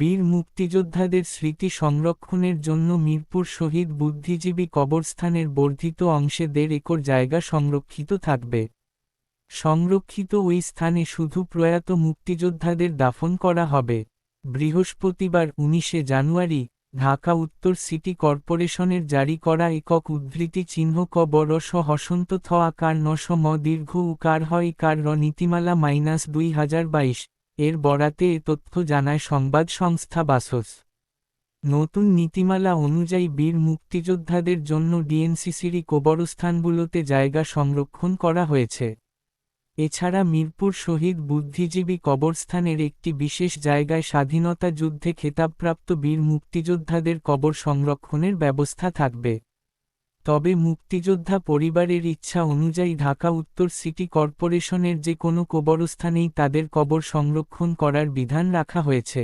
বীর মুক্তিযোদ্ধাদের স্মৃতি সংরক্ষণের জন্য মিরপুর শহীদ বুদ্ধিজীবী কবরস্থানের বর্ধিত অংশে দেড় একর জায়গা সংরক্ষিত থাকবে। সংরক্ষিত ওই স্থানে শুধু প্রয়াত মুক্তিযোদ্ধাদের দাফন করা হবে। বৃহস্পতিবার উনিশে জানুয়ারি ঢাকা উত্তর সিটি কর্পোরেশনের জারি করা একক উদ্ধৃতি চিহ্ন ক স হসন্ত থ আকার নশ ম দীর্ঘ উকার হয় কার র নীতিমালা মাইনাস দুই হাজার বাইশ। এর বরাতে এ তথ্য জানায় সংবাদ সংস্থা বাসস। নতুন নীতিমালা অনুযায়ী বীর মুক্তিযোদ্ধাদের জন্য ডিএনসিসিরই কবরস্থানগুলোতে জায়গা সংরক্ষণ করা হয়েছে। এছাড়া মিরপুর শহীদ বুদ্ধিজীবী কবরস্থানের একটি বিশেষ জায়গায় স্বাধীনতা যুদ্ধে খেতাবপ্রাপ্ত বীর মুক্তিযোদ্ধাদের কবর সংরক্ষণের ব্যবস্থা থাকবে। তবে মুক্তিযোদ্ধা পরিবারের ইচ্ছা অনুযায়ী ঢাকা উত্তর সিটি কর্পোরেশনের যে কোনো কবরস্থানেই তাদের কবর সংরক্ষণ করার বিধান রাখা হয়েছে।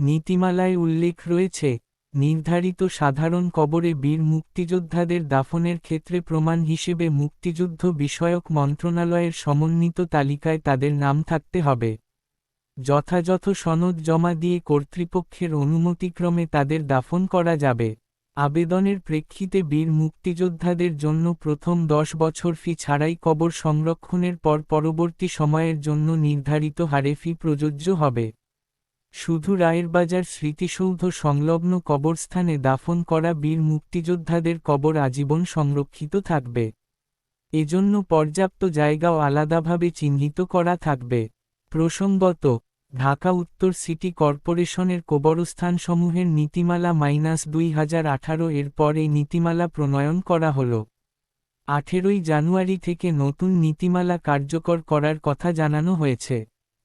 নীতিমালায় উল্লেখ রয়েছে, নির্ধারিত সাধারণ কবরে বীর মুক্তিযোদ্ধাদের দাফনের ক্ষেত্রে প্রমাণ হিসেবে মুক্তিযুদ্ধ বিষয়ক মন্ত্রণালয়ের সমন্বিত তালিকায় তাদের নাম থাকতে হবে। যথাযথ সনদ জমা দিয়ে কর্তৃপক্ষের অনুমতিক্রমে তাদের দাফন করা যাবে। আবেদনের প্রেক্ষিতে বীর মুক্তিযোদ্ধাদের জন্য প্রথম দশ বছর ফি ছাড়াই কবর সংরক্ষণের পর পরবর্তী সময়ের জন্য নির্ধারিত হারে ফি প্রযোজ্য হবে। শুধু রায়েরবাজার স্মৃতিসৌধ সংলগ্ন কবরস্থানে দাফন করা বীর মুক্তিযোদ্ধাদের কবর আজীবন সংরক্ষিত থাকবে। এজন্য পর্যাপ্ত জায়গাও আলাদাভাবে চিহ্নিত করা থাকবে। প্রসঙ্গত ঢাকা উত্তর সিটি কর্পোরেশনের কবরস্থানসমূহের নীতিমালা মাইনাস দুই হাজার আঠারো এর পর নীতিমালা প্রণয়ন করা হল। আঠেরোই জানুয়ারি থেকে নতুন নীতিমালা কার্যকর করার কথা জানানো হয়েছে।